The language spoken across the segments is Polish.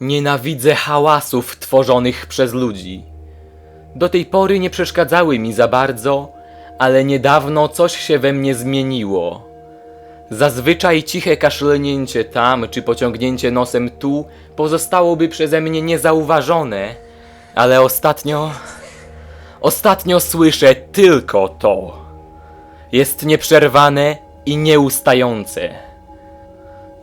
Nienawidzę hałasów tworzonych przez ludzi. Do tej pory nie przeszkadzały mi za bardzo, ale niedawno coś się we mnie zmieniło. Zazwyczaj ciche kaszlnięcie tam czy pociągnięcie nosem tu pozostałoby przeze mnie niezauważone, ale ostatnio. Ostatnio słyszę tylko to. Jest nieprzerwane i nieustające.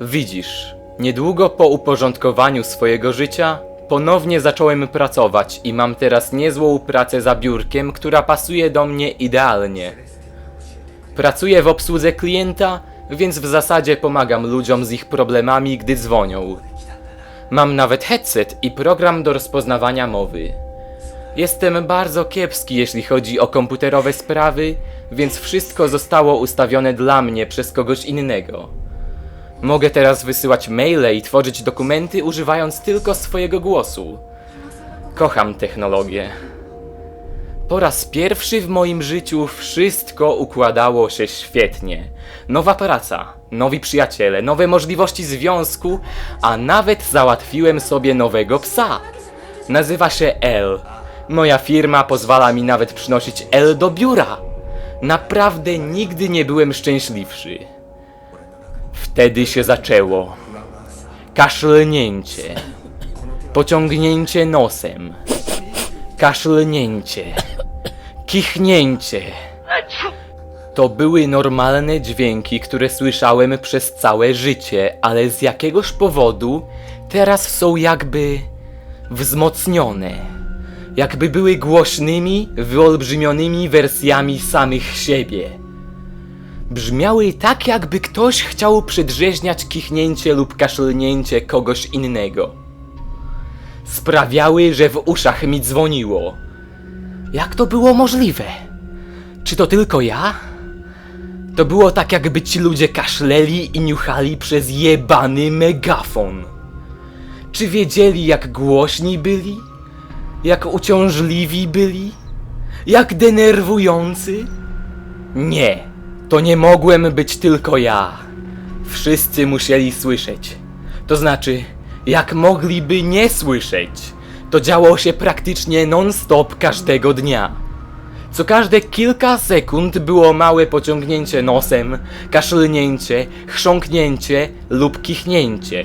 Widzisz, niedługo po uporządkowaniu swojego życia ponownie zacząłem pracować i mam teraz niezłą pracę za biurkiem, która pasuje do mnie idealnie. Pracuję w obsłudze klienta, więc w zasadzie pomagam ludziom z ich problemami, gdy dzwonią. Mam nawet headset i program do rozpoznawania mowy. Jestem bardzo kiepski, jeśli chodzi o komputerowe sprawy, więc wszystko zostało ustawione dla mnie przez kogoś innego. Mogę teraz wysyłać maile i tworzyć dokumenty używając tylko swojego głosu. Kocham technologię. Po raz pierwszy w moim życiu wszystko układało się świetnie. Nowa praca, nowi przyjaciele, nowe możliwości związku, a nawet załatwiłem sobie nowego psa. Nazywa się L. Moja firma pozwala mi nawet przynosić L do biura. Naprawdę nigdy nie byłem szczęśliwszy. Wtedy się zaczęło. Kaszlnięcie. Pociągnięcie nosem. Kaszlnięcie. Kichnięcie. To były normalne dźwięki, które słyszałem przez całe życie, ale z jakiegoś powodu teraz są jakby wzmocnione. Jakby były głośnymi, wyolbrzymionymi wersjami samych siebie. Brzmiały tak, jakby ktoś chciał przedrzeźniać kichnięcie lub kaszlnięcie kogoś innego. Sprawiały, że w uszach mi dzwoniło. Jak to było możliwe? Czy to tylko ja? To było tak, jakby ci ludzie kaszleli i niuchali przez jebany megafon. Czy wiedzieli, jak głośni byli? Jak uciążliwi byli? Jak denerwujący? Nie, to nie mogłem być tylko ja. Wszyscy musieli słyszeć. To znaczy, jak mogliby nie słyszeć? To działo się praktycznie non-stop każdego dnia. Co każde kilka sekund było małe pociągnięcie nosem, kaszlnięcie, chrząknięcie lub kichnięcie.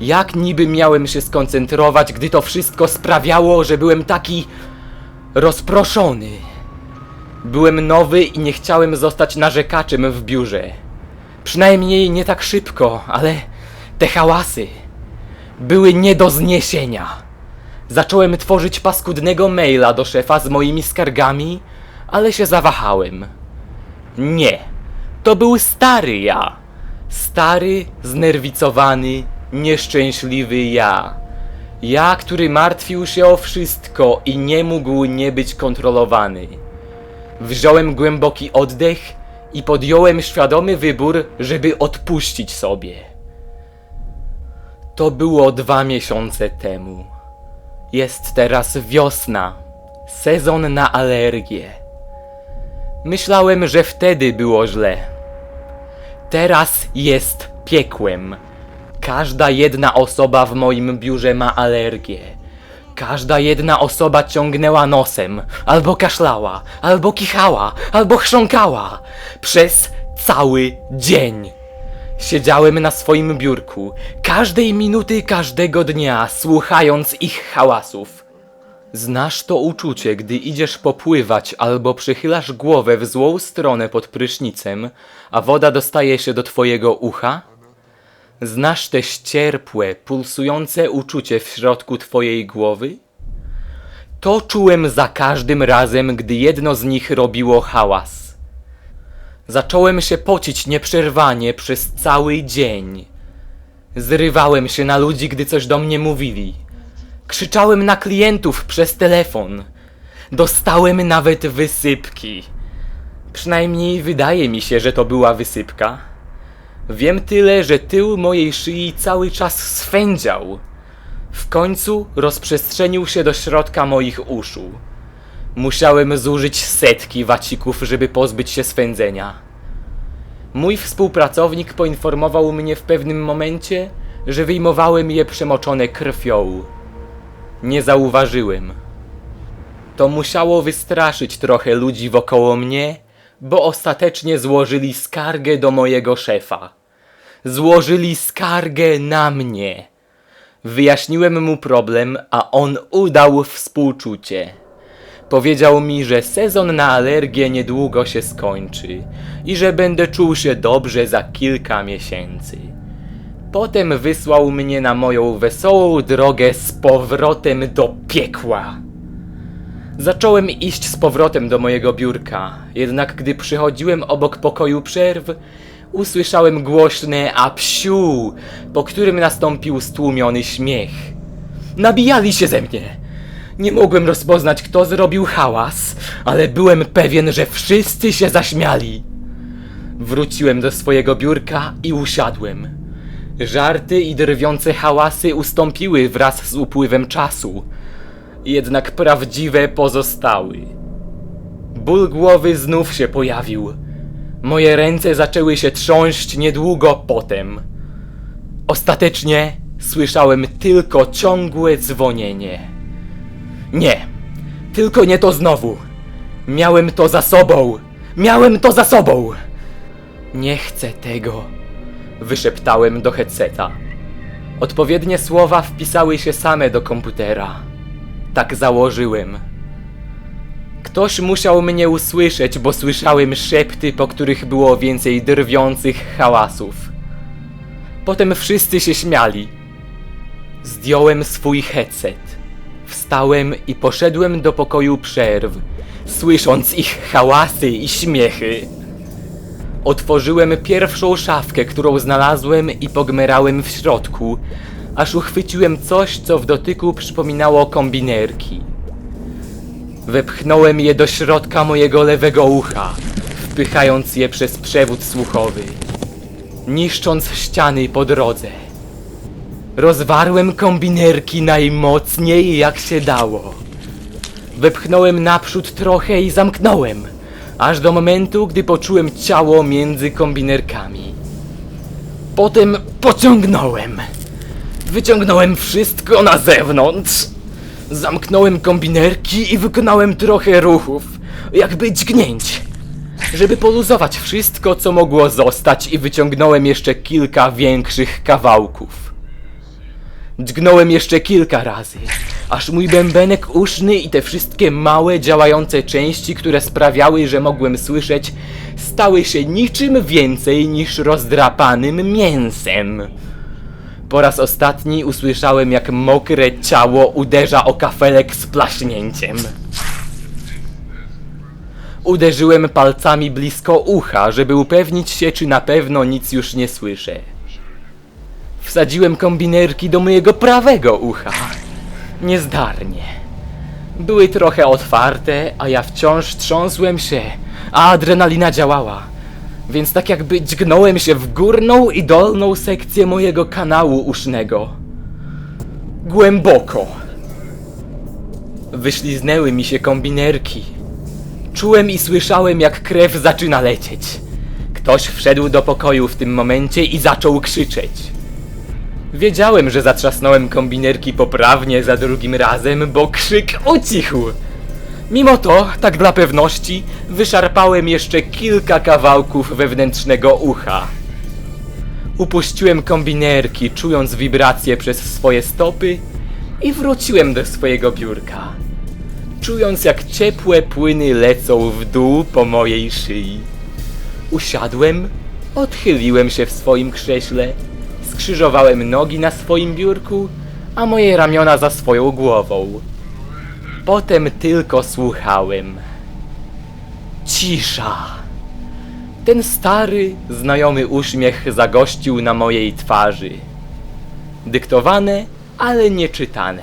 Jak niby miałem się skoncentrować, gdy to wszystko sprawiało, że byłem taki rozproszony? Byłem nowy i nie chciałem zostać narzekaczem w biurze. Przynajmniej nie tak szybko, ale te hałasy były nie do zniesienia. Zacząłem tworzyć paskudnego maila do szefa z moimi skargami, ale się zawahałem. Nie, to był stary ja. Stary, znerwicowany, nieszczęśliwy ja. Ja, który martwił się o wszystko i nie mógł nie być kontrolowany. Wziąłem głęboki oddech i podjąłem świadomy wybór, żeby odpuścić sobie. To było dwa miesiące temu. Jest teraz wiosna, sezon na alergię. Myślałem, że wtedy było źle. Teraz jest piekłem. Każda jedna osoba w moim biurze ma alergię. Każda jedna osoba ciągnęła nosem, albo kaszlała, albo kichała, albo chrząkała przez cały dzień. Siedziałem na swoim biurku, każdej minuty każdego dnia, słuchając ich hałasów. Znasz to uczucie, gdy idziesz popływać albo przychylasz głowę w złą stronę pod prysznicem, a woda dostaje się do twojego ucha? Znasz te ścierpłe, pulsujące uczucie w środku twojej głowy? To czułem za każdym razem, gdy jedno z nich robiło hałas. Zacząłem się pocić nieprzerwanie przez cały dzień. Zrywałem się na ludzi, gdy coś do mnie mówili. Krzyczałem na klientów przez telefon. Dostałem nawet wysypki. Przynajmniej wydaje mi się, że to była wysypka. Wiem tyle, że tył mojej szyi cały czas swędział. W końcu rozprzestrzenił się do środka moich uszu. Musiałem zużyć setki wacików, żeby pozbyć się swędzenia. Mój współpracownik poinformował mnie w pewnym momencie, że wyjmowałem je przemoczone krwią. Nie zauważyłem. To musiało wystraszyć trochę ludzi wokoło mnie, bo ostatecznie złożyli skargę do mojego szefa. Złożyli skargę na mnie. Wyjaśniłem mu problem, a on udał współczucie. Powiedział mi, że sezon na alergię niedługo się skończy i że będę czuł się dobrze za kilka miesięcy. Potem wysłał mnie na moją wesołą drogę z powrotem do piekła. Zacząłem iść z powrotem do mojego biurka, jednak gdy przychodziłem obok pokoju przerw, usłyszałem głośne apsiu, po którym nastąpił stłumiony śmiech. Nabijali się ze mnie. Nie mogłem rozpoznać, kto zrobił hałas, ale byłem pewien, że wszyscy się zaśmiali. Wróciłem do swojego biurka i usiadłem. Żarty i drwiące hałasy ustąpiły wraz z upływem czasu, jednak prawdziwe pozostały. Ból głowy znów się pojawił. Moje ręce zaczęły się trząść niedługo potem. Ostatecznie słyszałem tylko ciągłe dzwonienie. Nie, tylko nie to znowu. Miałem to za sobą. Miałem to za sobą. Nie chcę tego, wyszeptałem do headseta. Odpowiednie słowa wpisały się same do komputera. Tak założyłem. Ktoś musiał mnie usłyszeć, bo słyszałem szepty, po których było więcej drwiących hałasów. Potem wszyscy się śmiali. Zdjąłem swój headset. Wstałem i poszedłem do pokoju przerw, słysząc ich hałasy i śmiechy. Otworzyłem pierwszą szafkę, którą znalazłem i pogmerałem w środku, aż uchwyciłem coś, co w dotyku przypominało kombinerki. Wepchnąłem je do środka mojego lewego ucha, wpychając je przez przewód słuchowy, niszcząc ściany po drodze. Rozwarłem kombinerki najmocniej jak się dało. Wepchnąłem naprzód trochę i zamknąłem, aż do momentu, gdy poczułem ciało między kombinerkami. Potem pociągnąłem. Wyciągnąłem wszystko na zewnątrz. Zamknąłem kombinerki i wykonałem trochę ruchów, jakby dźgnięć. Żeby poluzować wszystko, co mogło zostać i wyciągnąłem jeszcze kilka większych kawałków. Dźgnąłem jeszcze kilka razy, aż mój bębenek uszny i te wszystkie małe, działające części, które sprawiały, że mogłem słyszeć, stały się niczym więcej niż rozdrapanym mięsem. Po raz ostatni usłyszałem, jak mokre ciało uderza o kafelek z plaśnięciem. Uderzyłem palcami blisko ucha, żeby upewnić się, czy na pewno nic już nie słyszę. Wsadziłem kombinerki do mojego prawego ucha. Niezdarnie. Były trochę otwarte, a ja wciąż trząsłem się, a adrenalina działała. Więc tak jakby dźgnąłem się w górną i dolną sekcję mojego kanału usznego. Głęboko. Wyśliznęły mi się kombinerki. Czułem i słyszałem, jak krew zaczyna lecieć. Ktoś wszedł do pokoju w tym momencie i zaczął krzyczeć. Wiedziałem, że zatrzasnąłem kombinerki poprawnie za drugim razem, bo krzyk ucichł. Mimo to, tak dla pewności, wyszarpałem jeszcze kilka kawałków wewnętrznego ucha. Upuściłem kombinerki, czując wibracje przez swoje stopy i wróciłem do swojego biurka. Czując jak ciepłe płyny lecą w dół po mojej szyi. Usiadłem, odchyliłem się w swoim krześle, skrzyżowałem nogi na swoim biurku, a moje ramiona za swoją głową. Potem tylko słuchałem. Cisza. Ten stary, znajomy uśmiech zagościł na mojej twarzy. Dyktowane, ale nie czytane.